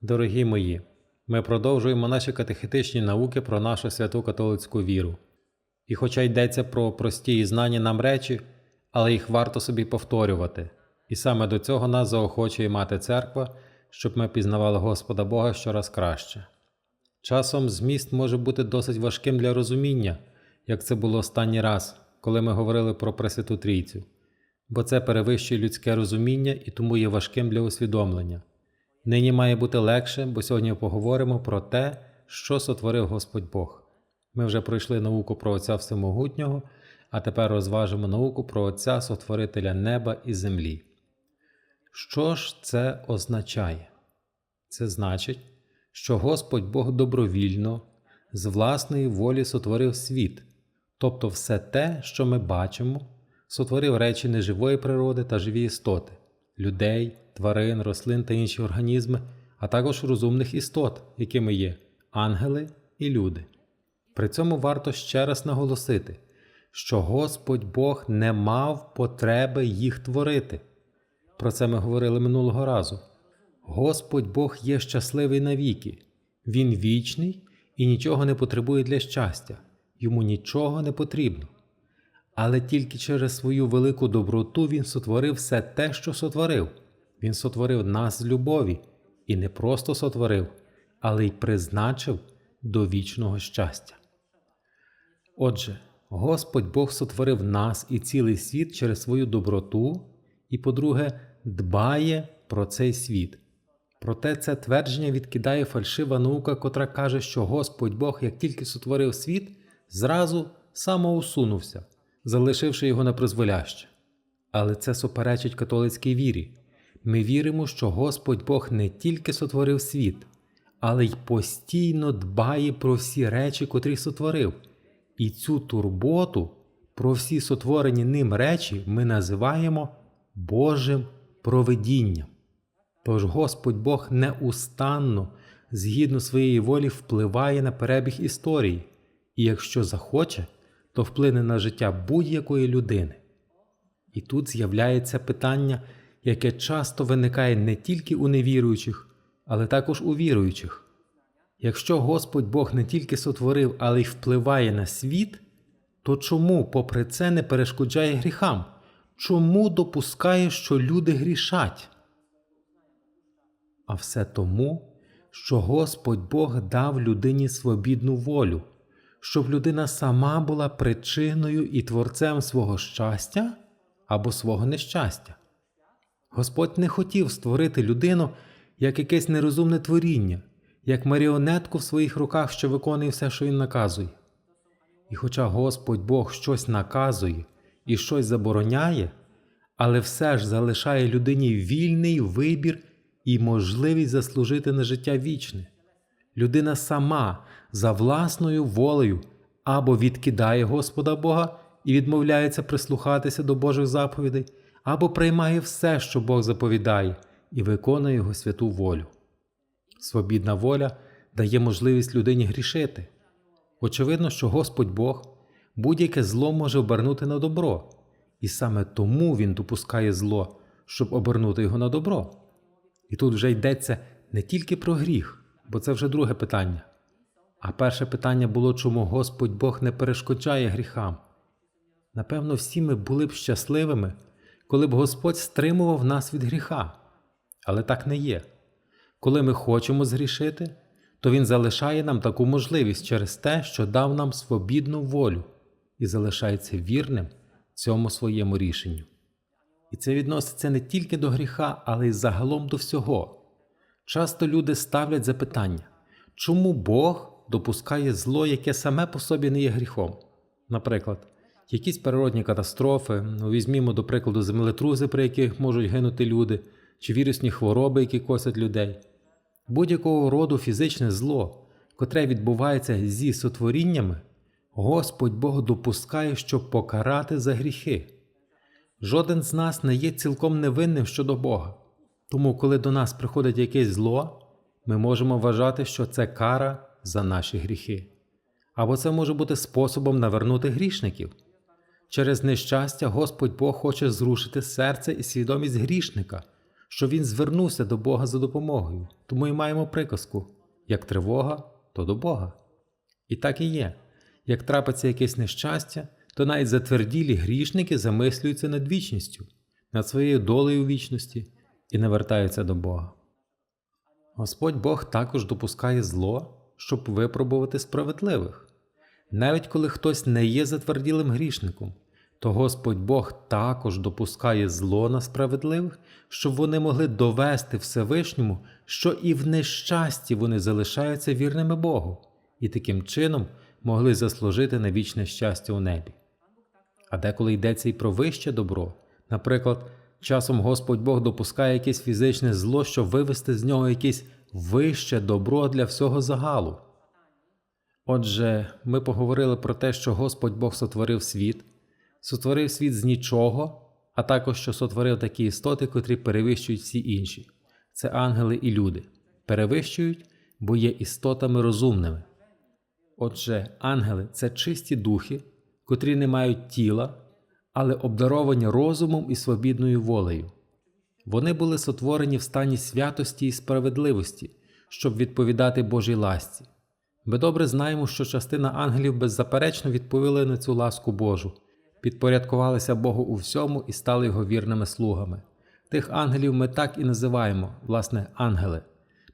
Дорогі мої, ми продовжуємо наші катехетичні науки про нашу святу католицьку віру. І хоча йдеться про прості і знані нам речі, але їх варто собі повторювати. І саме до цього нас заохочує мати церква, щоб ми пізнавали Господа Бога щораз краще. Часом зміст може бути досить важким для розуміння, як це було останній раз, коли ми говорили про Пресвяту Трійцю, бо це перевищує людське розуміння і тому є важким для усвідомлення. Нині має бути легше, бо сьогодні поговоримо про те, що сотворив Господь Бог. Ми вже пройшли науку про Отця Всемогутнього, а тепер розважимо науку про Отця Сотворителя неба і землі. Що ж це означає? Це значить, що Господь Бог добровільно, з власної волі сотворив світ, тобто все те, що ми бачимо, сотворив речі неживої природи та живі істоти, людей, тварин, рослин та інші організми, а також розумних істот, якими є ангели і люди. При цьому варто ще раз наголосити, що Господь Бог не мав потреби їх творити. Про це ми говорили минулого разу. Господь Бог є щасливий навіки, Він вічний і нічого не потребує для щастя, йому нічого не потрібно. Але тільки через свою велику доброту Він сотворив все те, що сотворив. Він сотворив нас з любові і не просто сотворив, але й призначив до вічного щастя. Отже, Господь Бог сотворив нас і цілий світ через свою доброту, і, по-друге, дбає про цей світ. Проте це твердження відкидає фальшива наука, котра каже, що Господь Бог, як тільки сотворив світ, зразу самоусунувся, залишивши його на призволяще. Але це суперечить католицькій вірі. Ми віримо, що Господь Бог не тільки сотворив світ, але й постійно дбає про всі речі, котрі сотворив. І цю турботу про всі сотворені ним речі ми називаємо Божим провидінням. Тож Господь Бог неустанно, згідно своєї волі, впливає на перебіг історії, і якщо захоче, то вплине на життя будь-якої людини. І тут з'являється питання, яке часто виникає не тільки у невіруючих, але також у віруючих. Якщо Господь Бог не тільки сотворив, але й впливає на світ, то чому, попри це, не перешкоджає гріхам? Чому допускає, що люди грішать? А все тому, що Господь Бог дав людині свобідну волю, щоб людина сама була причиною і творцем свого щастя або свого нещастя. Господь не хотів створити людину як якесь нерозумне творіння, як маріонетку в своїх руках, що виконує все, що він наказує. І хоча Господь Бог щось наказує і щось забороняє, але все ж залишає людині вільний вибір і можливість заслужити на життя вічне. Людина сама за власною волею або відкидає Господа Бога і відмовляється прислухатися до Божих заповідей, або приймає все, що Бог заповідає, і виконує Його святу волю. Свобідна воля дає можливість людині грішити. Очевидно, що Господь Бог будь-яке зло може обернути на добро, і саме тому Він допускає зло, щоб обернути його на добро. І тут вже йдеться не тільки про гріх, бо це вже друге питання. А перше питання було, чому Господь Бог не перешкоджає гріхам. Напевно, всі ми були б щасливими, коли б Господь стримував нас від гріха. Але так не є. Коли ми хочемо згрішити, то Він залишає нам таку можливість через те, що дав нам свобідну волю і залишається вірним цьому своєму рішенню. І це відноситься не тільки до гріха, але й загалом до всього. Часто люди ставлять запитання, чому Бог допускає зло, яке саме по собі не є гріхом? Наприклад, якісь природні катастрофи, ну, візьмімо, до прикладу, землетруси, при яких можуть гинути люди, чи вірусні хвороби, які косять людей. Будь-якого роду фізичне зло, котре відбувається зі сотворіннями, Господь Бог допускає, щоб покарати за гріхи. Жоден з нас не є цілком невинним щодо Бога. Тому, коли до нас приходить якесь зло, ми можемо вважати, що це кара за наші гріхи. Або це може бути способом навернути грішників. Через нещастя Господь Бог хоче зрушити серце і свідомість грішника, що він звернувся до Бога за допомогою. Тому і маємо приказку: як тривога, то до Бога. І так і є. Як трапиться якесь нещастя, то навіть затверділі грішники замислюються над вічністю, над своєю долею вічності і навертаються до Бога. Господь Бог також допускає зло, щоб випробувати справедливих. Навіть коли хтось не є затверділим грішником, то Господь Бог також допускає зло на справедливих, щоб вони могли довести Всевишньому, що і в нещасті вони залишаються вірними Богу, і таким чином могли заслужити на вічне щастя у небі. А деколи йдеться і про вище добро. Наприклад, часом Господь Бог допускає якесь фізичне зло, щоб вивести з нього якесь вище добро для всього загалу. Отже, ми поговорили про те, що Господь Бог сотворив світ, сотворив світ з нічого, а також що сотворив такі істоти, котрі перевищують всі інші. Це ангели і люди. Перевищують, бо є істотами розумними. Отже, ангели це чисті духи, котрі не мають тіла, але обдаровані розумом і свобідною волею. Вони були сотворені в стані святості і справедливості, щоб відповідати Божій ласці. Ми добре знаємо, що частина ангелів беззаперечно відповіли на цю ласку Божу, підпорядкувалися Богу у всьому і стали його вірними слугами. Тих ангелів ми так і називаємо, власне, ангели.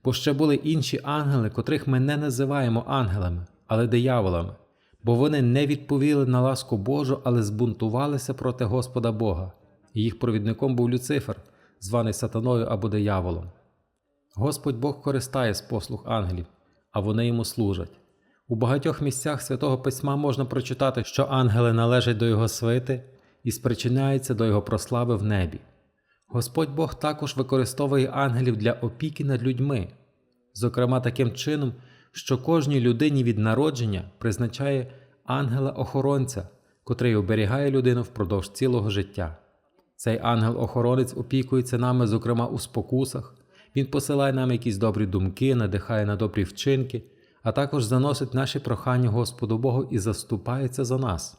Бо ще були інші ангели, котрих ми не називаємо ангелами, але дияволами, бо вони не відповіли на ласку Божу, але збунтувалися проти Господа Бога. Їх провідником був Люцифер, званий сатаною або дияволом. Господь Бог користає з послуг ангелів, а вони йому служать. У багатьох місцях святого письма можна прочитати, що ангели належать до його свити і спричиняються до його прослави в небі. Господь Бог також використовує ангелів для опіки над людьми, зокрема таким чином, що кожній людині від народження призначає ангела-охоронця, котрий оберігає людину впродовж цілого життя. Цей ангел-охоронець опікується нами, зокрема у спокусах, він посилає нам якісь добрі думки, надихає на добрі вчинки, а також заносить наші прохання Господу Богу і заступається за нас.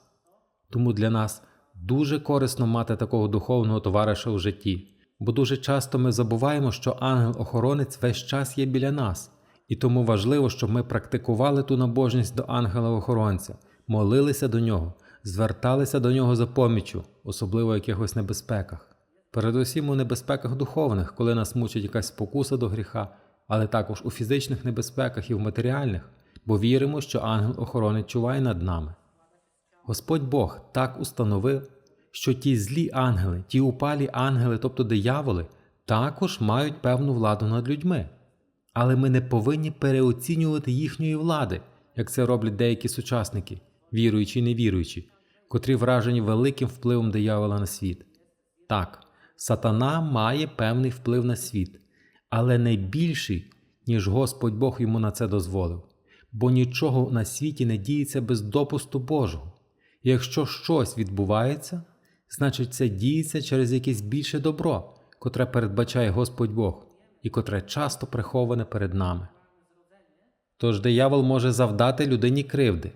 Тому для нас дуже корисно мати такого духовного товариша у житті, бо дуже часто ми забуваємо, що ангел-охоронець весь час є біля нас, і тому важливо, щоб ми практикували ту набожність до ангела-охоронця, молилися до нього, зверталися до нього за поміччю, особливо в якихось небезпеках. Передусім у небезпеках духовних, коли нас мучить якась спокуса до гріха, але також у фізичних небезпеках і в матеріальних, бо віримо, що ангел-охоронець чуває над нами. Господь Бог так установив, що ті злі ангели, ті упалі ангели, тобто дияволи, також мають певну владу над людьми. Але ми не повинні переоцінювати їхньої влади, як це роблять деякі сучасники, віруючі і невіруючі, котрі вражені великим впливом диявола на світ. Так, сатана має певний вплив на світ, але не більший, ніж Господь Бог йому на це дозволив, бо нічого на світі не діється без допусту Божого. Якщо щось відбувається, значить це діється через якесь більше добро, котре передбачає Господь Бог і котре часто приховане перед нами. Тож диявол може завдати людині кривди,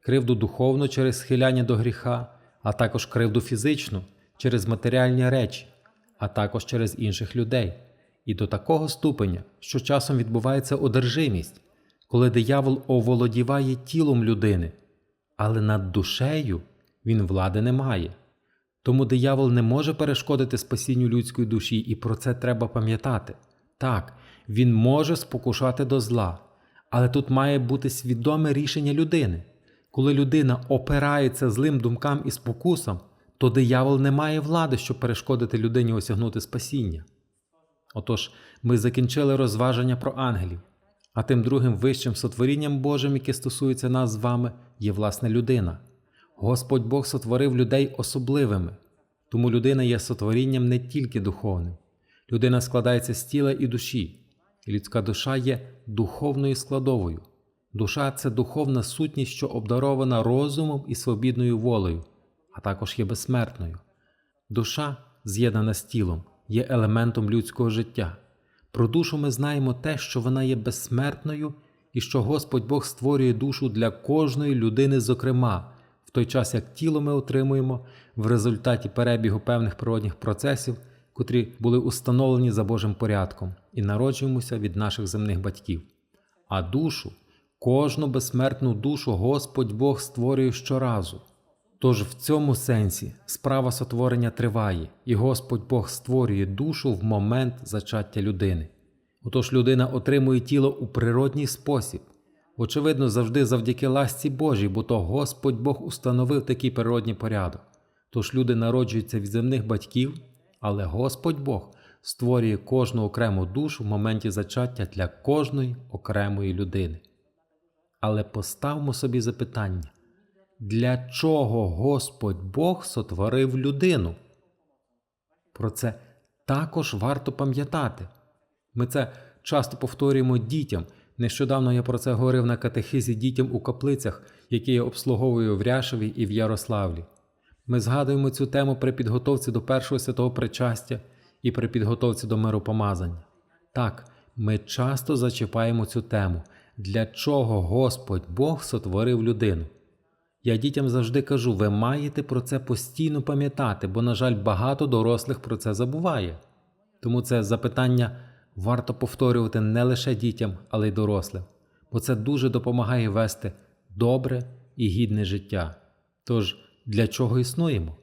кривду духовну через схиляння до гріха, а також кривду фізичну через матеріальні речі, а також через інших людей, і до такого ступеня, що часом відбувається одержимість, коли диявол оволодіває тілом людини, але над душею він влади не має. Тому диявол не може перешкодити спасінню людської душі, і про це треба пам'ятати. Так, він може спокушати до зла, але тут має бути свідоме рішення людини. Коли людина опирається злим думкам і спокусам, то диявол не має влади, щоб перешкодити людині осягнути спасіння. Отож, ми закінчили розваження про ангелів, а тим другим вищим сотворінням Божим, яке стосується нас з вами, є власне людина. Господь Бог сотворив людей особливими, тому людина є сотворінням не тільки духовним. Людина складається з тіла і душі, і людська душа є духовною складовою. Душа це духовна сутність, що обдарована розумом і свобідною волею, а також є безсмертною. Душа, з'єднана з тілом, є елементом людського життя. Про душу ми знаємо те, що вона є безсмертною і що Господь Бог створює душу для кожної людини, зокрема, в той час як тіло ми отримуємо в результаті перебігу певних природних процесів, котрі були установлені за Божим порядком, і народжуємося від наших земних батьків. А душу, кожну безсмертну душу Господь Бог створює щоразу. Тож в цьому сенсі справа сотворення триває, і Господь Бог створює душу в момент зачаття людини. Отож людина отримує тіло у природній спосіб, очевидно, завжди завдяки ласці Божій, бо то Господь Бог установив такий природній порядок. Тож люди народжуються від земних батьків, але Господь Бог створює кожну окрему душу в моменті зачаття для кожної окремої людини. Але поставмо собі запитання, для чого Господь Бог сотворив людину? Про це також варто пам'ятати. Ми це часто повторюємо дітям. Нещодавно я про це говорив на катехизі дітям у каплицях, які я обслуговую в Ряшеві і в Ярославлі. Ми згадуємо цю тему при підготовці до першого святого причастя і при підготовці до миропомазання. Так, ми часто зачіпаємо цю тему, для чого Господь Бог сотворив людину. Я дітям завжди кажу, ви маєте про це постійно пам'ятати, бо, на жаль, багато дорослих про це забуває. Тому це запитання варто повторювати не лише дітям, але й дорослим, бо це дуже допомагає вести добре і гідне життя. Тож, для чого існуємо?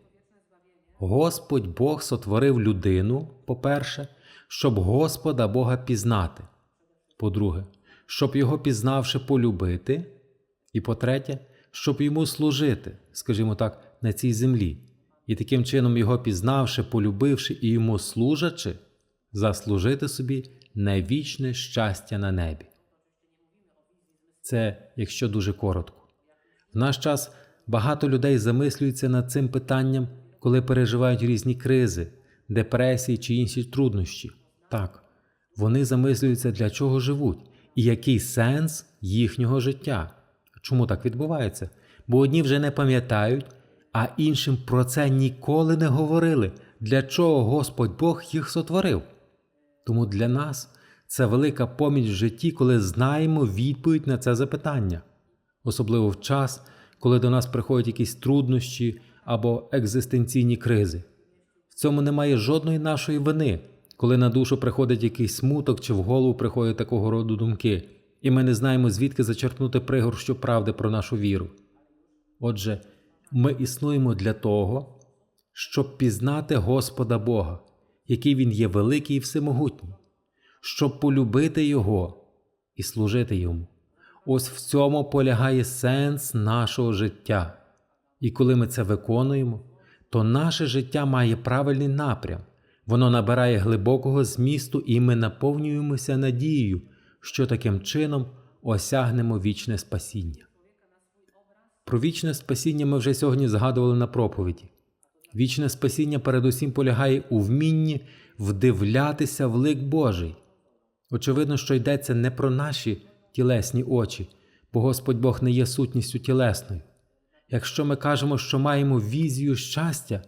Господь Бог сотворив людину, по-перше, щоб Господа Бога пізнати, по-друге, щоб його пізнавши полюбити, і по-третє, щоб йому служити, скажімо так, на цій землі, і таким чином його пізнавши, полюбивши і йому служачи, заслужити собі навічне щастя на небі. Це якщо дуже коротко. В наш час багато людей замислюються над цим питанням, коли переживають різні кризи, депресії чи інші труднощі. Так, вони замислюються, для чого живуть і який сенс їхнього життя. Чому так відбувається? Бо одні вже не пам'ятають, а іншим про це ніколи не говорили, для чого Господь Бог їх сотворив. Тому для нас це велика поміч в житті, коли знаємо відповідь на це запитання, особливо в час, коли до нас приходять якісь труднощі або екзистенційні кризи. В цьому немає жодної нашої вини, коли на душу приходить якийсь смуток чи в голову приходять такого роду думки, і ми не знаємо, звідки зачерпнути пригорщу правди про нашу віру. Отже, ми існуємо для того, щоб пізнати Господа Бога, який Він є великий і всемогутній, щоб полюбити Його і служити Йому. Ось в цьому полягає сенс нашого життя. І коли ми це виконуємо, то наше життя має правильний напрям, воно набирає глибокого змісту, і ми наповнюємося надією, що таким чином осягнемо вічне спасіння. Про вічне спасіння ми вже сьогодні згадували на проповіді. Вічне спасіння передусім полягає у вмінні вдивлятися в лик Божий. Очевидно, що йдеться не про наші тілесні очі, бо Господь Бог не є сутністю тілесною. Якщо ми кажемо, що маємо візію щастя,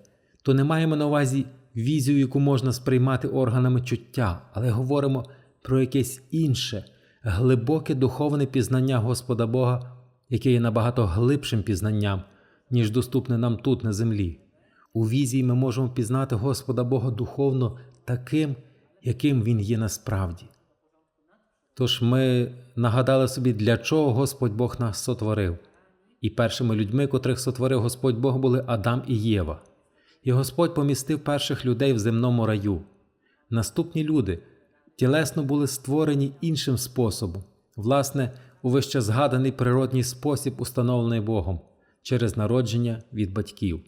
то не маємо на увазі візію, яку можна сприймати органами чуття, але говоримо про якесь інше, глибоке духовне пізнання Господа Бога, яке є набагато глибшим пізнанням, ніж доступне нам тут на землі. У візії ми можемо пізнати Господа Бога духовно таким, яким Він є насправді. Тож ми нагадали собі, для чого Господь Бог нас сотворив. І першими людьми, котрих сотворив Господь Бог, були Адам і Єва. І Господь помістив перших людей в земному раю. Наступні люди тілесно були створені іншим способом, власне, у вище згаданий природній спосіб, установлений Богом, через народження від батьків.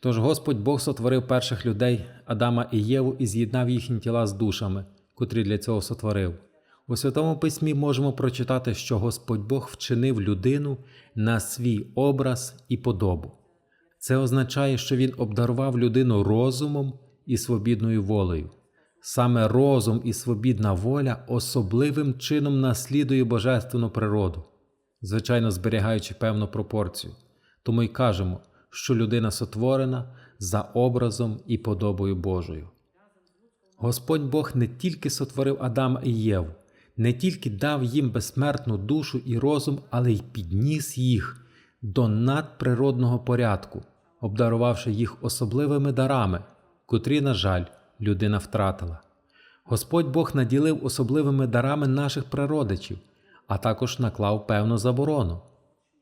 Тож Господь Бог сотворив перших людей Адама і Єву і з'єднав їхні тіла з душами, котрі для цього сотворив. У Святому Письмі можемо прочитати, що Господь Бог вчинив людину на свій образ і подобу. Це означає, що Він обдарував людину розумом і свобідною волею. Саме розум і свобідна воля особливим чином наслідує божественну природу, звичайно зберігаючи певну пропорцію. Тому й кажемо, що людина сотворена за образом і подобою Божою. Господь Бог не тільки сотворив Адама і Єву, не тільки дав їм безсмертну душу і розум, але й підніс їх до надприродного порядку, обдарувавши їх особливими дарами, котрі, на жаль, людина втратила. Господь Бог наділив особливими дарами наших прародичів, а також наклав певну заборону.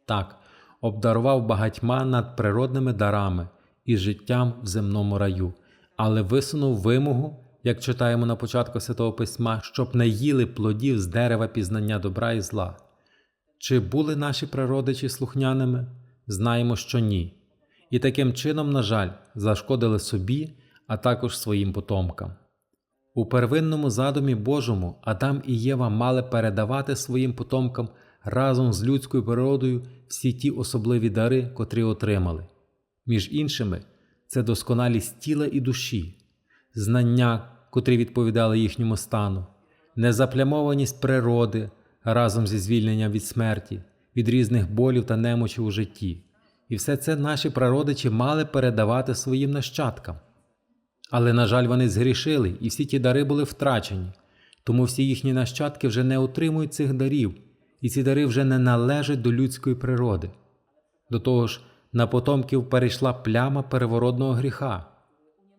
Так, обдарував багатьма надприродними дарами і життям в земному раю, але висунув вимогу, як читаємо на початку Святого Письма, щоб не їли плодів з дерева пізнання добра і зла. Чи були наші прародичі слухняними? Знаємо, що ні. І таким чином, на жаль, зашкодили собі, а також своїм потомкам. У первинному задумі Божому Адам і Єва мали передавати своїм потомкам разом з людською природою всі ті особливі дари, котрі отримали. Між іншими, це досконалість тіла і душі, знання, котрі відповідали їхньому стану, незаплямованість природи разом зі звільненням від смерті, від різних болів та немочів у житті. І все це наші прародичі мали передавати своїм нащадкам. Але, на жаль, вони згрішили, і всі ті дари були втрачені, тому всі їхні нащадки вже не отримують цих дарів, і ці дари вже не належать до людської природи. До того ж, на потомків перейшла пляма перевородного гріха.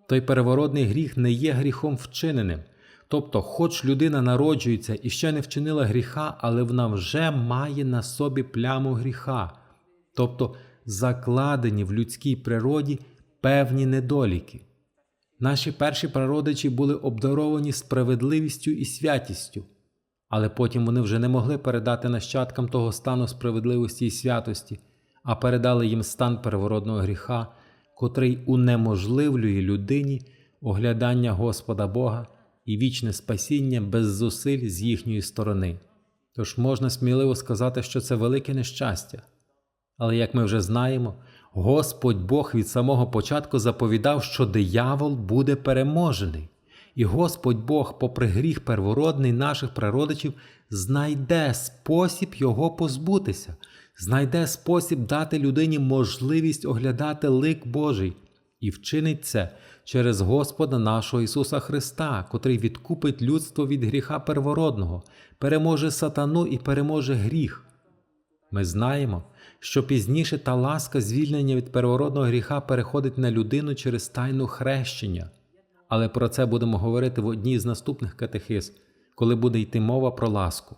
Той перевородний гріх не є гріхом вчиненим. Тобто, хоч людина народжується і ще не вчинила гріха, але вона вже має на собі пляму гріха, тобто закладені в людській природі певні недоліки. Наші перші прародичі були обдаровані справедливістю і святістю, але потім вони вже не могли передати нащадкам того стану справедливості і святості, а передали їм стан переворотного гріха, котрий унеможливлює людині оглядання Господа Бога і вічне спасіння без зусиль з їхньої сторони. Тож можна сміливо сказати, що це велике нещастя. Але як ми вже знаємо, Господь Бог від самого початку заповідав, що диявол буде переможений, і Господь Бог, попри гріх первородний наших прародичів, знайде спосіб його позбутися, знайде спосіб дати людині можливість оглядати лик Божий, і вчинить це через Господа нашого Ісуса Христа, котрий відкупить людство від гріха первородного, переможе сатану і переможе гріх. Ми знаємо, що пізніше та ласка звільнення від первородного гріха переходить на людину через тайну хрещення, але про це будемо говорити в одній з наступних катехиз, коли буде йти мова про ласку.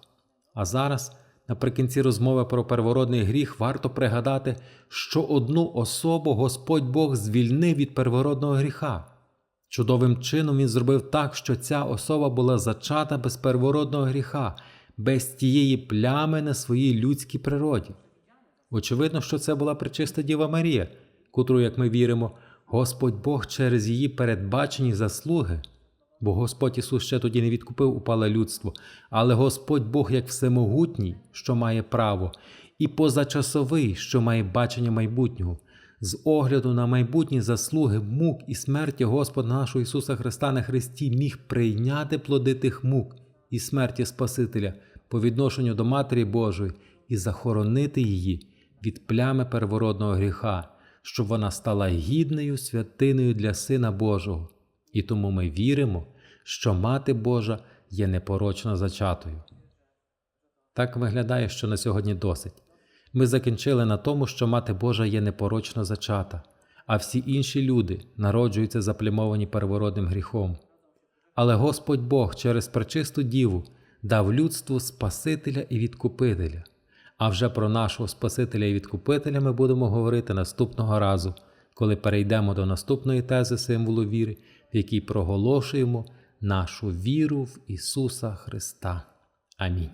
А зараз, наприкінці розмови про первородний гріх, варто пригадати, що одну особу Господь Бог звільнив від первородного гріха. Чудовим чином Він зробив так, що ця особа була зачата без первородного гріха, без тієї плями на своїй людській природі. Очевидно, що це була причиста Діва Марія, котру, як ми віримо, Господь Бог через її передбачені заслуги, бо Господь Ісус ще тоді не відкупив упале людство, але Господь Бог як всемогутній, що має право, і позачасовий, що має бачення майбутнього, з огляду на майбутні заслуги мук і смерті Господа нашого Ісуса Христа на Христі міг прийняти плоди тих мук і смерті Спасителя по відношенню до Матері Божої і захоронити її від плями первородного гріха, щоб вона стала гідною святиною для Сина Божого, і тому ми віримо, що Мати Божа є непорочно зачатою. Так виглядає, що на сьогодні досить. Ми закінчили на тому, що Мати Божа є непорочно зачата, а всі інші люди народжуються заплямовані первородним гріхом. Але Господь Бог через пречисту Діву дав людству Спасителя і Відкупителя. А вже про нашого Спасителя і Відкупителя ми будемо говорити наступного разу, коли перейдемо до наступної тези символу віри, в якій проголошуємо нашу віру в Ісуса Христа. Амінь.